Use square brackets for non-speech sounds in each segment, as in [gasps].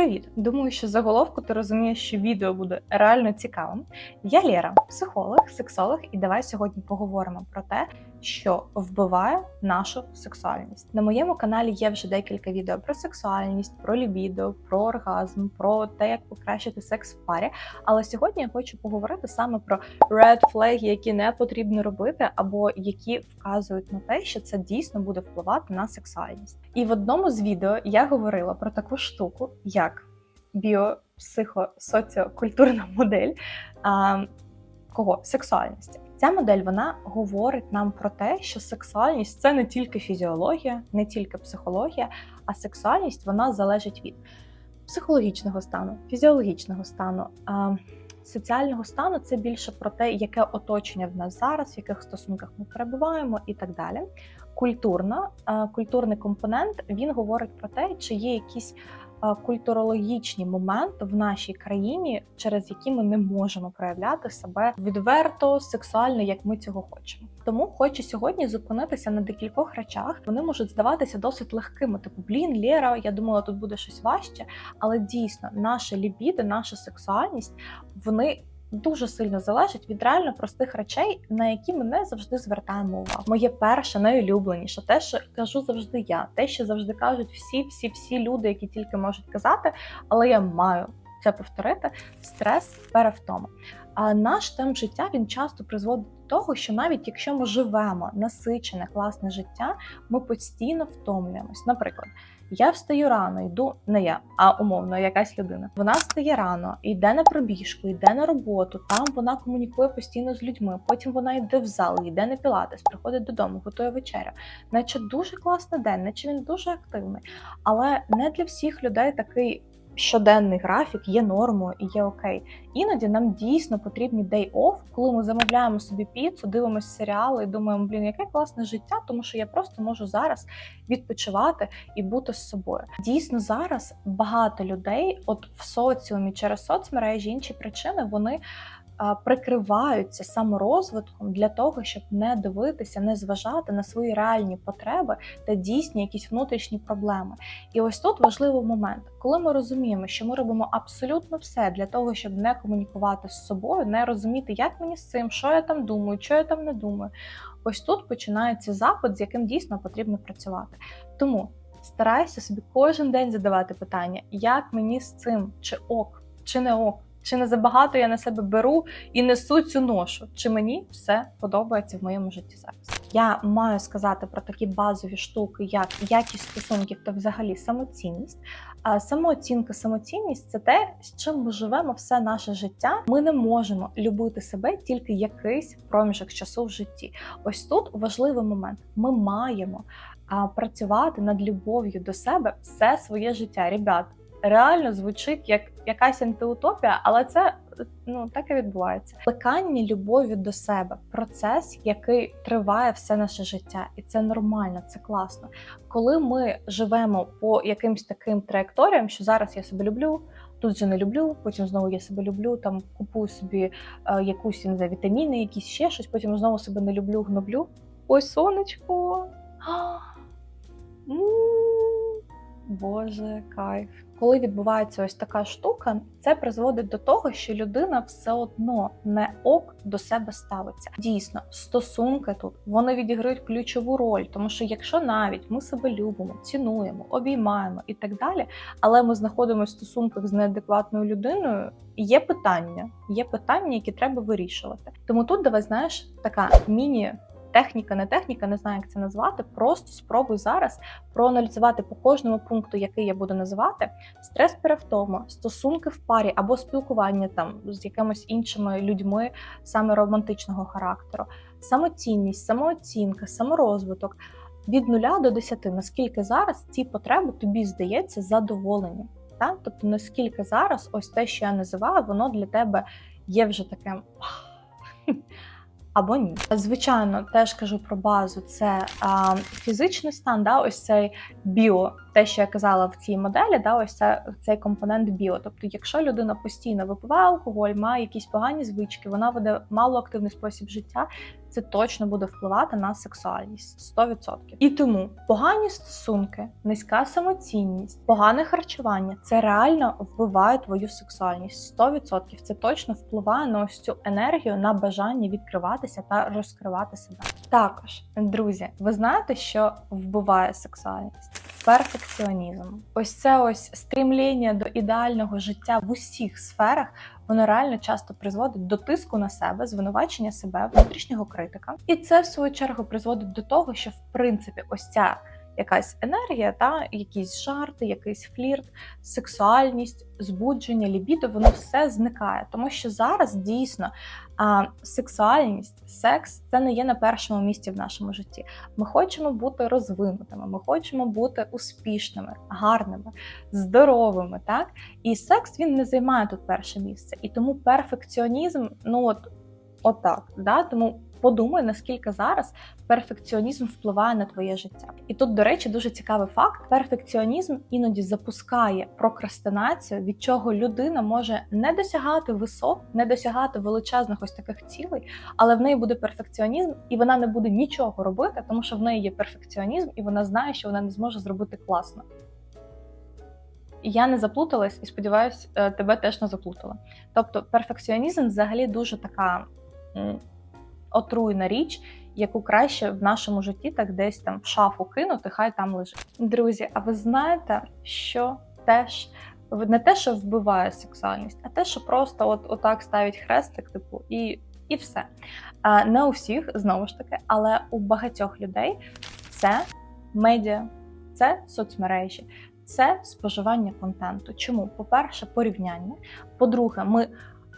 Привіт! Думаю, що заголовку ти розумієш, що відео буде реально цікавим. Я Лєра, психолог, сексолог, і давай сьогодні поговоримо про те, що вбиває нашу сексуальність. На моєму каналі є вже декілька відео про сексуальність, про лібідо, про оргазм, про те, як покращити секс в парі. Але сьогодні я хочу поговорити саме про red flag, які не потрібно робити, або які вказують на те, що це дійсно буде впливати на сексуальність. І в одному з відео я говорила про таку штуку, як біопсихосоціокультурна модель а, кого сексуальності. Ця модель вона говорить нам про те, що сексуальність це не тільки фізіологія, не тільки психологія, а сексуальність вона залежить від психологічного стану, фізіологічного стану. Соціального стану це більше про те, яке оточення в нас зараз, в яких стосунках ми перебуваємо, і так далі. Культурна, культурний компонент він говорить про те, чи є якісь культурологічні моменти в нашій країні, через які ми не можемо проявляти себе відверто, сексуально, як ми цього хочемо. Тому хочу сьогодні зупинитися на декількох речах. Вони можуть здаватися досить легкими. Типу, блін, Лєра, я думала, тут буде щось важче, але дійсно, наша лібіди, наша сексуальність, вони дуже сильно залежить від реально простих речей, на які ми не завжди звертаємо увагу. Моє перше, найулюбленіше, те, що кажу завжди я, те, що завжди кажуть всі, всі, всі люди, які тільки можуть казати, але я маю це повторити: стрес, перевтома. А наш темп життя він часто призводить до того, що навіть якщо ми живемо насичене, класне життя, ми постійно втомлюємось. Наприклад. Я встаю рано, йду не я, а умовно якась людина. Вона встає рано, йде на пробіжку, йде на роботу. Там вона комунікує постійно з людьми. Потім вона йде в зал, йде на пілатес, приходить додому, готує вечерю. Наче дуже класний день, наче він дуже активний. Але не для всіх людей такий щоденний графік є нормою і є окей. Іноді нам дійсно потрібні day off, коли ми замовляємо собі піцу, дивимося серіали і думаємо, блін, яке класне життя, тому що я просто можу зараз відпочивати і бути з собою. Дійсно, зараз багато людей, от в соціумі через соцмережі інші причини, вони прикриваються саморозвитком для того, щоб не дивитися, не зважати на свої реальні потреби та дійсні якісь внутрішні проблеми. І ось тут важливий момент, коли ми розуміємо, що ми робимо абсолютно все для того, щоб не комунікувати з собою, не розуміти, як мені з цим, що я там думаю, що я там не думаю. Ось тут починається запит, з яким дійсно потрібно працювати. Тому старайся собі кожен день задавати питання, як мені з цим, чи ок, чи не ок. Чи не забагато я на себе беру і несу цю ношу? Чи мені все подобається в моєму житті зараз? Я маю сказати про такі базові штуки, як якість стосунків та взагалі самоцінність. А самооцінка, самоцінність це те, з чим ми живемо все наше життя. Ми не можемо любити себе тільки якийсь проміжок часу в житті. Ось тут важливий момент. Ми маємо а, працювати над любов'ю до себе все своє життя. Ребят, реально звучить як якась антиутопія, але це ну так і відбувається. Плекання любові до себе процес, який триває все наше життя, і це нормально, це класно. Коли ми живемо по якимсь таким траєкторіям, що зараз я себе люблю. Тут же не люблю, потім знову я себе люблю, там купую собі е, якусь не знаю, вітаміни, якісь ще щось, потім знову себе не люблю, гноблю. Ой, сонечко. [gasps] Боже, кайф. Коли відбувається ось така штука, це призводить до того, що людина все одно не ок до себе ставиться. Дійсно, стосунки тут вони відіграють ключову роль, тому що якщо навіть ми себе любимо, цінуємо, обіймаємо і так далі, але ми знаходимося в стосунках з неадекватною людиною, є питання, є питання, які треба вирішувати. Тому тут давай знаєш така міні техніка, не техніка, не знаю, як це назвати. Просто спробуй зараз проаналізувати по кожному пункту, який я буду називати: стрес перевтома, стосунки в парі або спілкування там з якимись іншими людьми, саме романтичного характеру, самоцінність, самооцінка, саморозвиток. Від нуля до 10, наскільки зараз ці потреби тобі здається задоволені. Так? Тобто, наскільки зараз ось те, що я називаю, воно для тебе є вже таким або ні. Звичайно, теж кажу про базу: це а, фізичний стан, да, ось цей біо те, що я казала в цій моделі, да, ось це цей компонент біо. Тобто, якщо людина постійно випиває алкоголь, має якісь погані звички, вона веде малоактивний спосіб життя, це точно буде впливати на сексуальність 100%. І тому погані стосунки, низька самоцінність, погане харчування це реально вбиває твою сексуальність 100%. Це точно впливає на ось цю енергію, на бажання відкриватися та розкривати себе. Також, друзі, ви знаєте, що вбиває сексуальність? Перфекціонізм. Ось це ось стрімління до ідеального життя в усіх сферах. Воно реально часто призводить до тиску на себе, звинувачення себе, внутрішнього критика, і це в свою чергу призводить до того, що в принципі ось ця якась енергія, та якісь жарти, якийсь флірт, сексуальність, збудження, лібідо, воно все зникає, тому що зараз дійсно а, сексуальність, секс це не є на першому місці в нашому житті. Ми хочемо бути розвинутими, ми хочемо бути успішними, гарними, здоровими. Так і секс він не займає тут перше місце, і тому перфекціонізм, ну от отак, да тому. Подумай, наскільки зараз перфекціонізм впливає на твоє життя. І тут, до речі, дуже цікавий факт: перфекціонізм іноді запускає прокрастинацію, від чого людина може не досягати висот, не досягати величезних ось таких цілей, але в неї буде перфекціонізм, і вона не буде нічого робити, тому що в неї є перфекціонізм, і вона знає, що вона не зможе зробити класно. Я не заплуталась і сподіваюся, е, тебе теж не заплутала. Тобто, перфекціонізм взагалі дуже така отруйна річ, яку краще в нашому житті так десь там в шафу кинути, хай там лежить. Друзі, а ви знаєте, що теж не те, що вбиває сексуальність, а те, що просто от отак ставить хрестик, типу, і і все. Не у всіх, знову ж таки, але у багатьох людей це медіа, це соцмережі. Це споживання контенту. Чому? По-перше, порівняння. По-друге, ми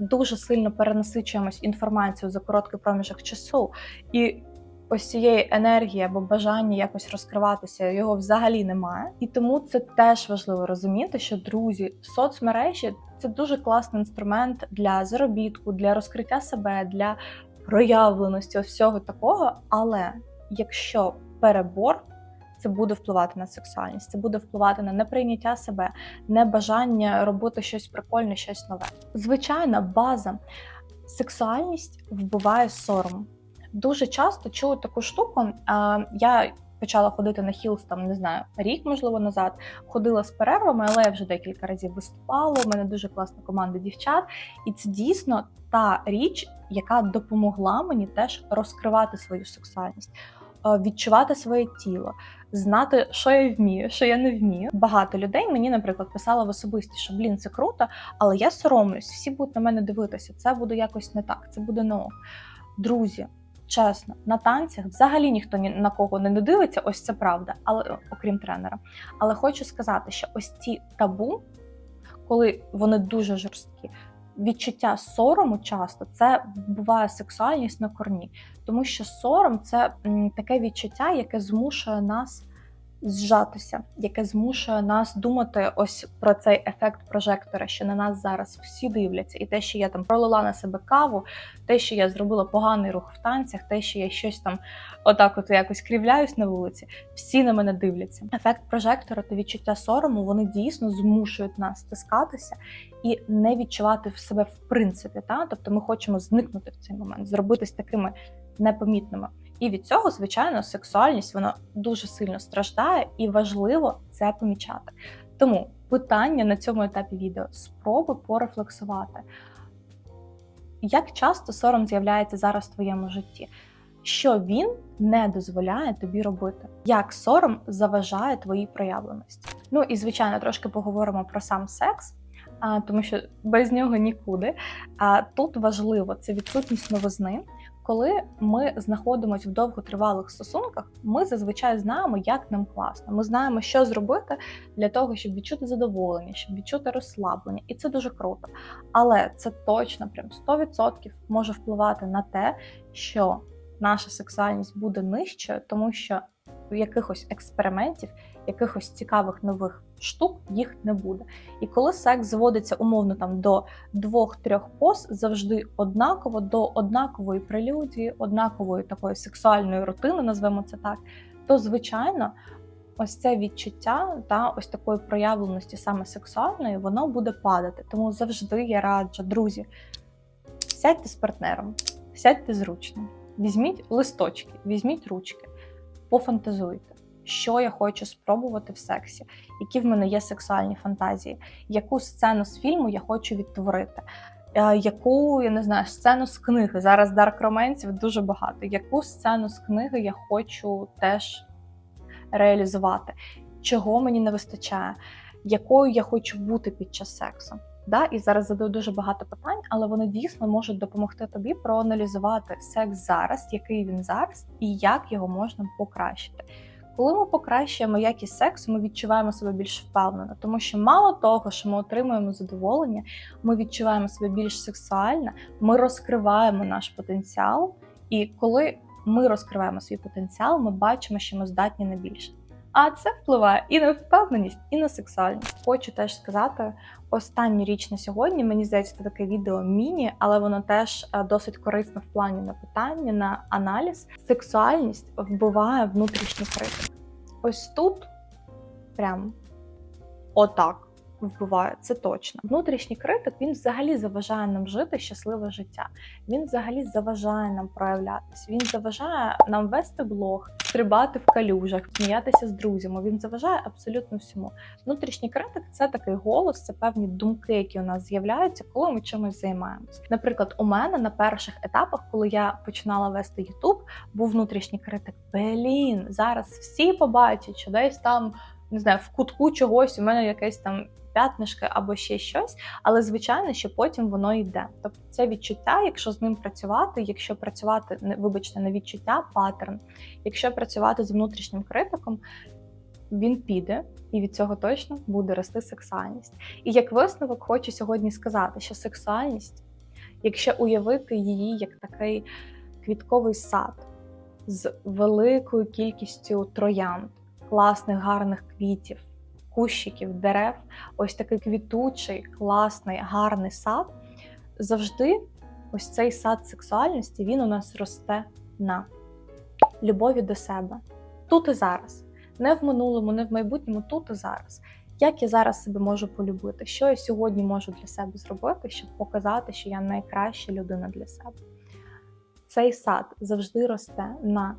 дуже сильно перенасичуємось інформацією за короткий проміжок часу, і ось цієї енергії або бажання якось розкриватися його взагалі немає. І тому це теж важливо розуміти, що друзі, соцмережі це дуже класний інструмент для заробітку, для розкриття себе, для проявленості, ось всього такого. Але якщо перебор це буде впливати на сексуальність, це буде впливати на неприйняття себе, небажання робити щось прикольне, щось нове. Звичайна база сексуальність вбиває сором. Дуже часто чую таку штуку. Я почала ходити на хілс, там не знаю, рік, можливо, назад. Ходила з перервами, але я вже декілька разів виступала. У мене дуже класна команда дівчат, і це дійсно та річ, яка допомогла мені теж розкривати свою сексуальність. Відчувати своє тіло, знати, що я вмію, що я не вмію. Багато людей мені, наприклад, писало в особисті, що блін, це круто, але я соромлюсь, всі будуть на мене дивитися. Це буде якось не так, це буде ну. Друзі, чесно, на танцях взагалі ніхто ні на кого не дивиться, ось це правда, але окрім тренера. Але хочу сказати, що ось ці табу, коли вони дуже жорсткі, відчуття сорому часто це буває сексуальність на корні, тому що сором це таке відчуття, яке змушує нас зжатися, яке змушує нас думати ось про цей ефект прожектора, що на нас зараз всі дивляться, і те, що я там пролила на себе каву, те, що я зробила поганий рух в танцях, те, що я щось там отак, от якось крівляюсь на вулиці, всі на мене дивляться. Ефект прожектора та відчуття сорому вони дійсно змушують нас стискатися і не відчувати в себе в принципі. Та? Тобто ми хочемо зникнути в цей момент, зробитись такими непомітними. І від цього, звичайно, сексуальність вона дуже сильно страждає, і важливо це помічати. Тому питання на цьому етапі відео спробуй порефлексувати. Як часто сором з'являється зараз в твоєму житті? Що він не дозволяє тобі робити? Як сором заважає твоїй проявленості? Ну і звичайно, трошки поговоримо про сам секс, тому що без нього нікуди. А тут важливо це відсутність новизни. Коли ми знаходимося в довготривалих стосунках, ми зазвичай знаємо, як нам класно. Ми знаємо, що зробити для того, щоб відчути задоволення, щоб відчути розслаблення, і це дуже круто. Але це точно прям 100% може впливати на те, що наша сексуальність буде нижчою, тому що якихось експериментів, якихось цікавих нових штук їх не буде. І коли секс зводиться умовно там до двох-трьох поз, завжди однаково до однакової прелюдії, однакової такої сексуальної рутини, назвемо це так, то звичайно ось це відчуття та ось такої проявленості саме сексуальної, воно буде падати. Тому завжди я раджу, друзі, сядьте з партнером, сядьте зручно, візьміть листочки, візьміть ручки, пофантазуйте, що я хочу спробувати в сексі, які в мене є сексуальні фантазії, яку сцену з фільму я хочу відтворити. е, Яку я не знаю сцену з книги зараз дарк романсів дуже багато. Яку сцену з книги я хочу теж реалізувати, чого мені не вистачає, якою я хочу бути під час сексу. Да? І зараз задаю дуже багато питань, але вони дійсно можуть допомогти тобі проаналізувати секс зараз, який він зараз, і як його можна покращити. Коли ми покращуємо якість сексу, ми відчуваємо себе більш впевнено, тому що мало того, що ми отримуємо задоволення, ми відчуваємо себе більш сексуально, ми розкриваємо наш потенціал, і коли ми розкриваємо свій потенціал, ми бачимо, що ми здатні на більше. А це впливає і на впевненість, і на сексуальність. Хочу теж сказати останню річ на сьогодні. Мені здається, це таке відео міні, але воно теж е, досить корисне в плані на питання, на аналіз. Сексуальність вбиває внутрішній критик. Ось тут прям отак вбиває, це точно. Внутрішній критик він взагалі заважає нам жити щасливе життя. Він взагалі заважає нам проявлятися. Він заважає нам вести блог, стрибати в калюжах, сміятися з друзями. Він заважає абсолютно всьому. Внутрішній критик це такий голос, це певні думки, які у нас з'являються, коли ми чимось займаємось. Наприклад, у мене на перших етапах, коли я починала вести Ютуб, був внутрішній критик. Блін, зараз всі побачать, що десь там не знаю, в кутку чогось у мене якесь там п'ятнишки або ще щось, але звичайно, що потім воно йде. Тобто це відчуття, якщо з ним працювати, якщо працювати, вибачте, не відчуття, паттерн, якщо працювати з внутрішнім критиком, він піде, і від цього точно буде рости сексуальність. І як висновок, хочу сьогодні сказати, що сексуальність, якщо уявити її як такий квітковий сад з великою кількістю троянд, класних гарних квітів, кущиків, дерев, ось такий квітучий, класний, гарний сад. Завжди ось цей сад сексуальності він у нас росте на любові до себе. Тут і зараз. Не в минулому, не в майбутньому, тут і зараз. Як я зараз себе можу полюбити? Що я сьогодні можу для себе зробити, щоб показати, що я найкраща людина для себе? Цей сад завжди росте на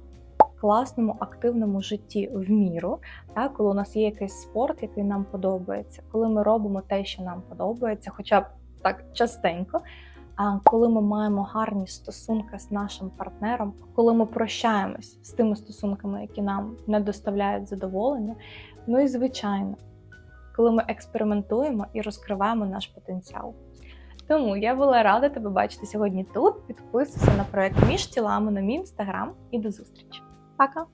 класному активному житті в міру, так, коли у нас є якийсь спорт, який нам подобається, коли ми робимо те, що нам подобається, хоча б так частенько. А коли ми маємо гарні стосунки з нашим партнером, коли ми прощаємось з тими стосунками, які нам не доставляють задоволення, ну і звичайно, коли ми експериментуємо і розкриваємо наш потенціал. Тому я була рада тебе бачити сьогодні тут. Підписуйся на проект між тілами на мій інстаграм і до зустрічі. Пока!